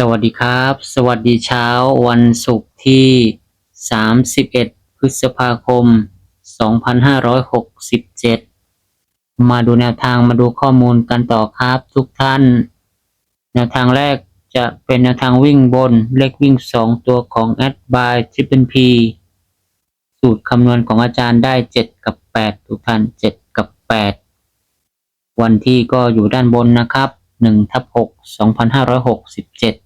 สวัสดีครับ สวัสดีเช้าวันศุกร์ที่ 31 พฤษภาคม 2567 มาดูแนวทางมาดูข้อมูลกันต่อครับทุกท่าน แนวทางแรกจะเป็นแนวทางวิ่งบนเลขวิ่ง 2 ตัวของ a d by Triple P สูตรคำนวณของอาจารย์ได้ 7 กับ 8 ทุกท่าน 7 กับ 8 วันที่ก็อยู่ด้านบนนะครับ1ทับ6 2567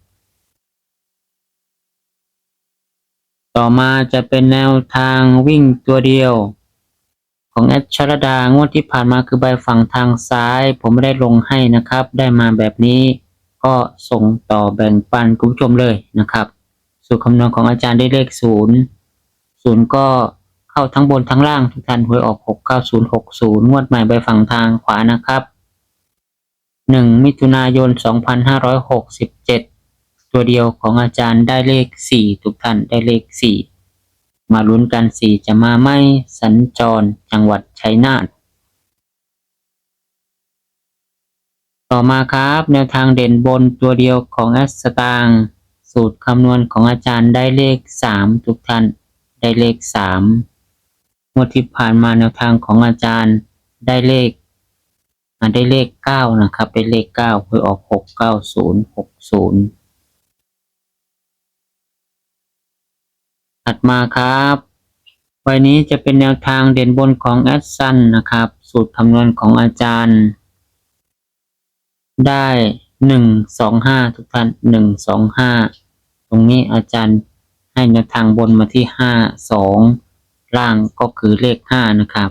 ต่อมาจะเป็นแนวทางวิ่งตัวเดียว ของแอดชารดางวดที่ผ่านมาคือใบฝั่งทางซ้าย ผมไม่ได้ลงให้นะครับ ได้มาแบบนี้ก็ส่งต่อแบ่งปันคุณผู้ชมเลยนะครับ สูตรคำนวณของอาจารย์ได้เลขศูนย์ศูนย์ก็เข้าทั้งบนทั้งล่างทุกท่านหวยออก 69060 งวดใหม่ใบฝั่งทางขวานะครับ 1 มิถุนายน 2567 ตัวเดียวของอาจารย์ได้เลขสี่ทุกท่านได้เลขสี่มาลุ้นกันสี่จะมาไหมสัญจรจังหวัดชัยนาทต่อมาครับ แนวทางเด่นบนตัวเดียวของแอสสตางสูตรคำนวณของอาจารย์ได้เลขสามทุกท่านได้เลขสามงวดที่ผ่านมาแนวทางของอาจารย์ได้เลขได้เลขเก้านะครับได้เลขเก้าหวยออกหกเก้าศูนย์หกศูนย์ ถัดมาครับใบนี้จะเป็นแนวทางเด่นบนของแอดซันนะครับ สูตรคำนวณของอาจารย์ ได้หนึ่งสองห้าทุกท่านหนึ่งสองห้าตรงนี้อาจารย์ให้แนวทางบนมาที่ห้าสองล่างก็คือเลขห้านะครับ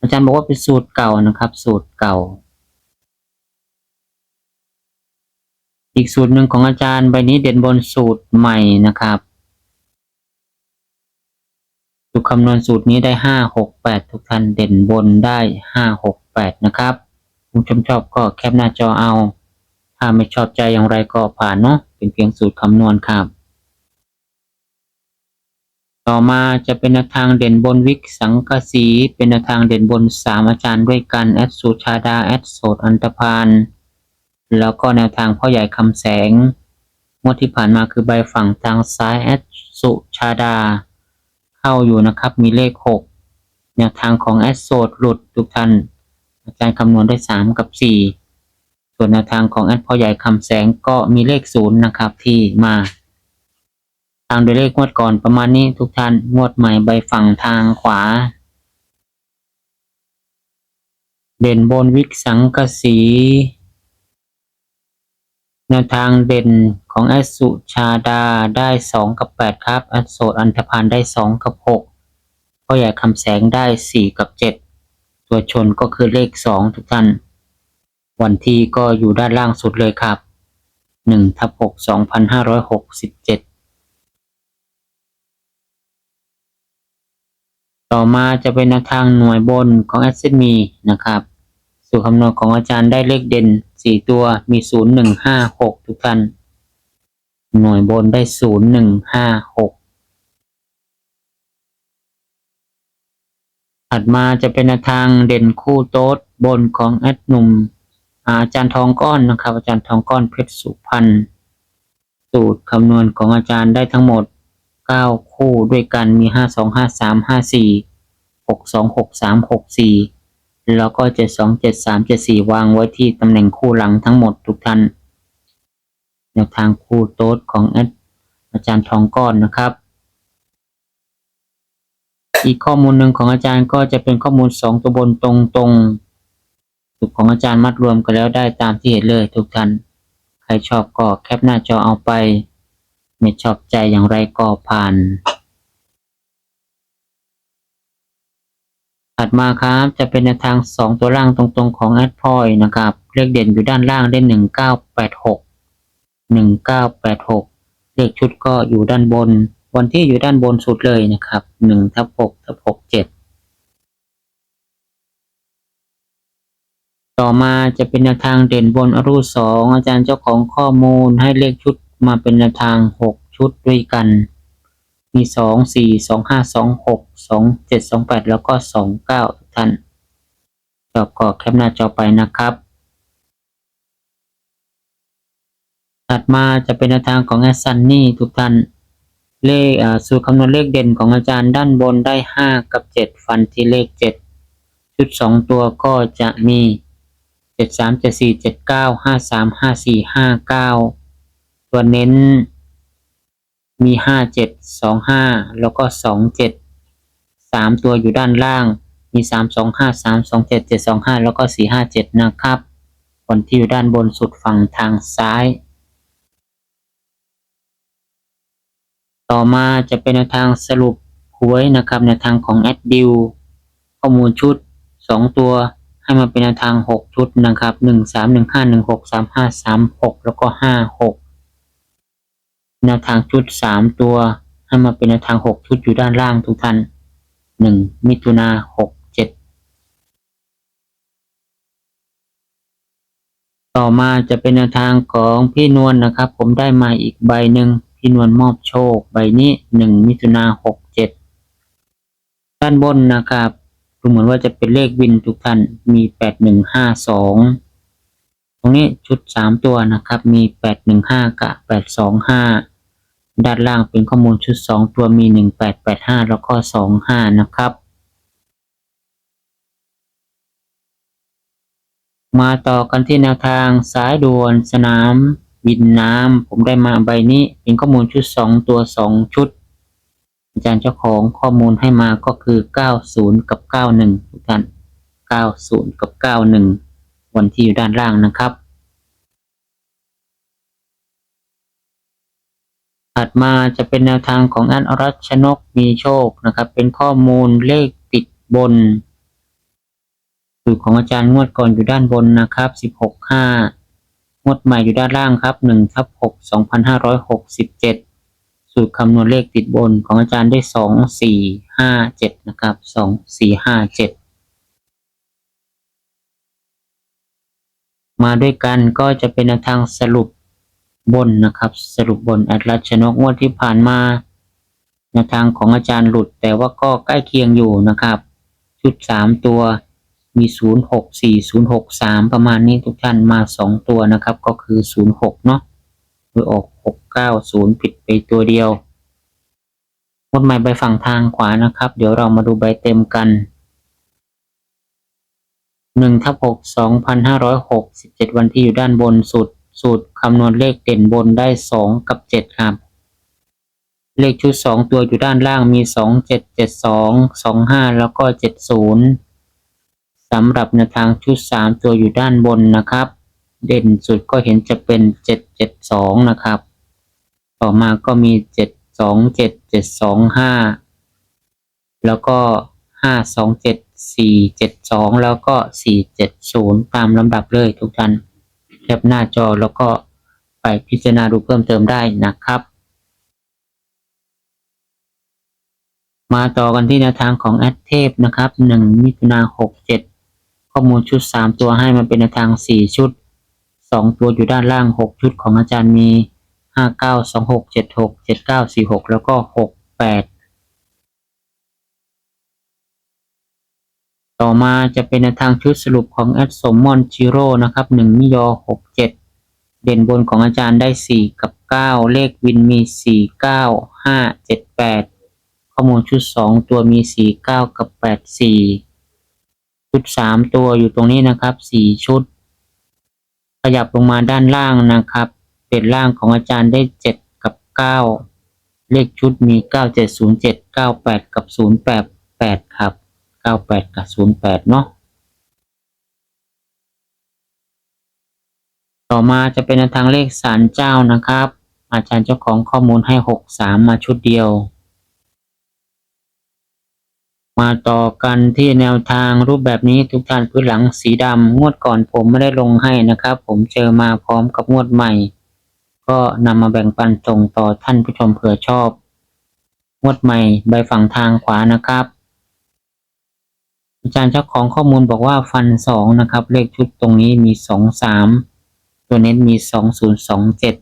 อาจารย์บอกว่าเป็นสูตรเก่านะครับ สูตรเก่า อีกสูตรหนึ่งของอาจารย์ใบนี้เด่นบนสูตรใหม่นะครับ สูตรคำนวณสูตรนี้ได้ห้าหกแปดทุกท่านเด่นบนได้ห้าหกแปดนะครับคุณผู้ชมชอบก็แคปหน้าจอเอา ถ้าไม่ชอบใจอย่างไรก็ผ่านเนาะเป็นเพียงสูตรคำนวณครับ ต่อมาจะเป็นแนวทางเด่นบนวิกสังกสี เป็นแนวทางเด่นบนสามอาจารย์ด้วยกัน แอดสุชาดา แอดโสดอันตพานแล้วก็แนวทางพ่อใหญ่คำแสงงวดที่ผ่านมาคือใบฝั่งทางซ้าย แอดสุชาดา เข้าอยู่นะครับ มีเลขหกแนวทางของแอดโซดหลุดทุกท่าน อาจารย์คำนวณได้สามกับสี่ส่วนแนวทางของแอดพ่อใหญ่คำแสงก็มีเลขศูนย์นะครับ ที่มาทางโดยเลขงวดก่อนประมาณนี้ทุกท่านงวดใหม่ใบฝั่งทางขวา เด่นบนวิกสังกะสี แนวทางเด่นของแอสุชาดาได้สองกับแปดครับอดโสดอันธพาลได้สองกับหกพ่อใหญ่คำแสงได้สี่กับเจ็ดตัวชนก็คือเลขสองทุกท่าน วันที่ก็อยู่ด้านล่างสุดเลยครับหนึ่งทับหกสองพันห้าร้อยหกสิบเจ็ดต่อมาจะเป็นแนวทางหน่วยบนของแอดเซมีนะครับ สูตรคำนวณของอาจารย์ได้เลขเด่นสี่ตัวมีศูนย์หนึ่งห้าหกทุกท่าน หน่วยบนได้ศูนย์หนึ่งห้าหกถัดมาจะเป็นทางเด่นคู่โต๊ดบนของแอดหนุ่มอาจารย์ทองก้อนนะครับ อาจารย์ทองก้อนเพชรสุพรรณสูตรคำนวณของอาจารย์ได้ทั้งหมด 9 คู่ด้วยกันมี 5 2 5 3 5 4 6 2 6 3 6 4 แล้วก็เจ็ดสองเจ็ดสามเจ็ดสี่วางไว้ที่ตำแหน่งคู่หลังทั้งหมดทุกท่านแนวทางคู่โต๊ดของอาจารย์ทองก้อนนะครับ อีกข้อมูลหนึ่งของอาจารย์ก็จะเป็นข้อมูลสองตัวบนตรงตรงๆสูตรของอาจารย์มัดรวมกันแล้วได้ตามที่เห็นเลยทุกท่าน ใครชอบก็แคปหน้าจอเอาไป ไม่ชอบใจอย่างไรก็ผ่าน ถัดมาครับจะเป็นแนวทางสองตัวล่างตรงๆของแอดพอยนะครับเลขเด่นอยู่ด้านล่างได้หนึ่งเก้าแปดหกหนึ่งเก้าแปดหกเลขชุดก็อยู่ด้านบน วันที่อยู่ด้านบนสุดเลยนะครับหนึ่งทับหกทับหกเจ็ดต่อมาจะเป็นแนวทางเด่นบนอรูสองอาจารย์เจ้าของข้อมูลให้เลขชุดมาเป็นแนวทางหกชุดด้วยกัน มีสองสี่สองห้าสองหกสองเจ็ดสองแปดแล้วก็สองเก้าทุกท่านจอบก็แคปหน้าจอไปนะครับ ถัดมาจะเป็นแนวทางของแอสซันนี่ทุกท่านเลขสูตรคำนวณเลขเด่นของอาจารย์ด้านบนได้ห้ากับเจ็ดฟันที่เลขเจ็ดชุดสองตัวก็จะมีเจ็ดสามเจ็ดสี่เจ็ดเก้าห้าสามห้าสี่ห้าเก้าตัวเน้น มีห้าเจ็ดสองห้าแล้วก็สองเจ็ดสามตัวอยู่ด้านล่าง มีสามสองห้าสามสองเจ็ดเจ็ดสองห้าแล้วก็สี่ห้าเจ็ดนะครับผลที่อยู่ด้านบนสุดฝั่งทางซ้าย ต่อมาจะเป็นแนวทางสรุปหวยนะครับแนวทางของแอดดิวข้อมูลชุดสองตัวให้มาเป็นแนวทางหกชุดนะครับหนึ่งสามหนึ่งห้าหนึ่งหกสามห้าสามหกแล้วก็ห้าหก แนวทางชุดสามตัวให้มาเป็นแนวทางหกชุดอยู่ด้านล่างทุกท่านหนึ่งมิถุนาหกเจ็ดต่อมาจะเป็นแนวทางของพี่นวลนะครับ ผมได้มาอีกใบหนึ่งพี่นวลมอบโชค ใบนี้หนึ่งมิถุนาหกเจ็ดด้านบนนะครับดูเหมือนว่าจะเป็นเลขวินทุกท่านมีแปดหนึ่งห้าสองตรงนี้ชุดสามตัวนะครับมีแปดหนึ่งห้ากับแปดสองห้า ด้านล่างเป็นข้อมูลชุดสองตัวมีหนึ่งแปดแปดห้าแล้วก็สองห้านะครับ มาต่อกันที่แนวทางสายด่วนสนามบินน้ำผมได้มาใบนี้เป็นข้อมูลชุดสองตัวสองชุด อาจารย์เจ้าของข้อมูลให้มาก็คือ 90 กับ 91 ทุกท่าน 90 กับ 91 วันที่อยู่ด้านล่างนะครับ ถัดมาจะเป็นแนวทางของอันอรัชนกมีโชคนะครับ เป็นข้อมูลเลขติดบนสูตรของอาจารย์งวดก่อนอยู่ด้านบนนะครับ 16 5 งวดใหม่อยู่ด้านล่างครับ1ทับ6 2567 สูตรคำนวณเลขติดบนของอาจารย์ได้ 2 4 5 7 นะครับ 2 4 5 7มาด้วยกันก็จะเป็นแนวทางสรุป บนนะครับ สรุปบนอัตลัชนกงวดที่ผ่านมาแนวทางของอาจารย์หลุด แต่ว่าก็ใกล้เคียงอยู่นะครับ ชุด 3 ตัวมี 0 6 4 0 6 3 ประมาณนี้ทุกท่านมา 2 ตัวนะครับ ก็คือ 0 6 เนาะโดยออก 6 9 0 ผิดไปตัวเดียวงวดใหม่ใบฝั่งทางขวานะครับ เดี๋ยวเรามาดูใบเต็มกันหนึ่งทับหกสองพันห้าร้อยหกสิบเจ็ดวันที่อยู่ด้านบนสุด สูตรคำนวณเลขเด่นบนได้สองกับเจ็ดครับ เลขชุดสองตัวอยู่ด้านล่างมีสองเจ็ดเจ็ดสองสองห้าแล้วก็เจ็ดศูนย์สำหรับแนวทางชุดสามตัวอยู่ด้านบนนะครับ เด่นสุดก็เห็นจะเป็นเจ็ดเจ็ดสองนะครับ ต่อมาก็มีเจ็ดสองเจ็ดเจ็ดสองห้าแล้วก็ห้าสองเจ็ดสี่เจ็ดสองแล้วก็สี่เจ็ดศูนย์ตามลำดับเลยทุกท่าน แคปหน้าจอแล้วก็ไปพิจารณาดูเพิ่มเติมได้นะครับ มาต่อกันที่แนวทางของแอดเทพนะครับ1มิถุนาหกเจ็ดข้อมูลชุด 3 ตัวให้มันเป็นแนวทาง 4 ชุด 2 ตัวอยู่ด้านล่าง 6 ชุดของอาจารย์มี 59 26 76 79 46 แล้วก็ 68 ต่อมาจะเป็นทางชุดสรุปของแอดสมมอนจิโร่นะครับหนึ่งมิยอหกเจ็ดเด่นบนของอาจารย์ได้สี่กับเก้าเลขวินมีสี่เก้าห้าเจ็ดแปดข้อมูลชุดสองตัวมีสี่เก้ากับแปดสี่ชุดสามตัวอยู่ตรงนี้นะครับสี่ชุด ขยับลงมาด้านล่างนะครับเป็นล่างของอาจารย์ได้เจ็ดกับเก้าเลขชุดมีเก้าเจ็ดศูนย์เจ็ดเก้าแปดกับศูนย์แปดแปดครับ เก้าแปดกับศูนย์แปดเนาะต่อมาจะเป็นทางเลขสารเจ้านะครับ อาจารย์เจ้าของข้อมูลให้หกสามมาชุดเดียว มาต่อกันที่แนวทางรูปแบบนี้ทุกท่านพื้นหลังสีดำงวดก่อนผมไม่ได้ลงให้นะครับ ผมเจอมาพร้อมกับงวดใหม่ ก็นำมาแบ่งปันส่งต่อท่านผู้ชมเผื่อชอบงวดใหม่ใบฝั่งทางขวานะครับ อาจารย์เจ้าของข้อมูลบอกว่าฟันสองนะครับ เลขชุดตรงนี้มีสองสามตัวเน้นมีสองศูนย์สองเจ็ด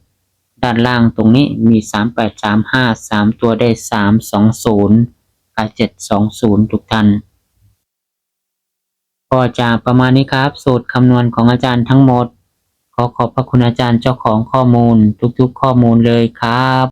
ด้านล่างตรงนี้มีสามแปดสามห้าสามตัวได้สามสองศูนย์กับเจ็ดสองศูนย์ทุกท่านก็จะประมาณนี้ครับ สูตรคำนวณของอาจารย์ทั้งหมด ขอขอบพระคุณอาจารย์เจ้าของข้อมูลทุกๆข้อมูลเลยครับ